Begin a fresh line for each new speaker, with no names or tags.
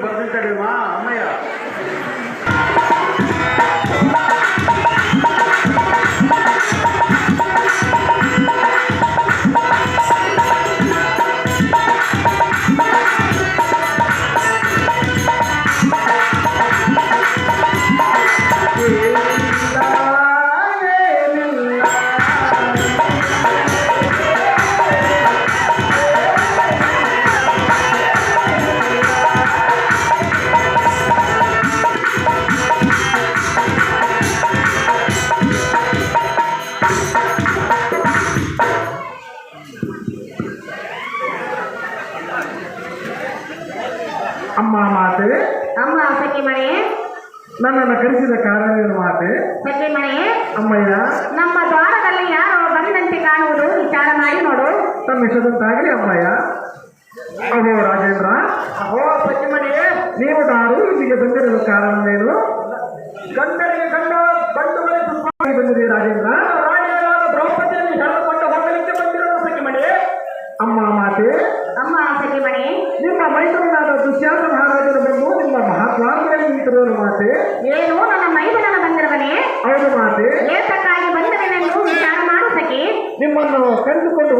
ಬರ್ತೈತಲ್ವಾ ಅಮ್ಮ ಸಖಿಮಣಿ
ನನ್ನನ್ನು ಕರೆಸಿದ ಕಾರಣವೇನು ಮಾತೆ
ಮನೆ.
ಅಮ್ಮಯ್ಯ.
ನಮ್ಮ ದ್ವಾರದಲ್ಲಿ ಯಾರೋ ಬಂದಂತೆ ಕಾಣುವುದು ವಿಚಾರ ಮಾಡಿ ನೋಡು
ತಮ್ಮ ಅಮ್ಮಯ್ಯ. ಅಹೋ ರಾಜೇಂದ್ರ.
ಅಹೋ ಸಚಿಮಣಿಯೇ
ನೀವು ದಾರು ಇಲ್ಲಿಗೆ ಬಂದಿರುವ ಕಾರಣವೇನು
ಗಂಡರಿಗೆ ಗಂಡ
ಬಂಡುಗಳೇ ಬಂದಿದೆ ರಾಜೇಂದ್ರ. ಅಮ್ಮ
ಮನೆ
ನಿಮ್ಮ ಮೈಸೂರಿನಾದ ದುಶ್ಯಾಸ ಮಹಾರಾಜನ ಬಂದು ನಿಮ್ಮ ಮಹಾತ್ಮಾರ್ಗದಲ್ಲಿ ನಿಂತಿರುವ ಮಾತೆ?
ಏನು? ನನ್ನ ಮೈದನನ ಬಂದಿರವನೇ
ಹೌದು ಮಾತೆ.
ಏತಕ್ಕಾಗಿ ಬಂದವೆನೆಂದು ವಿಚಾರ ಮಾಡು ಸಖಿ
ನಿಮ್ಮನ್ನು ಕಂಡುಕೊಂಡು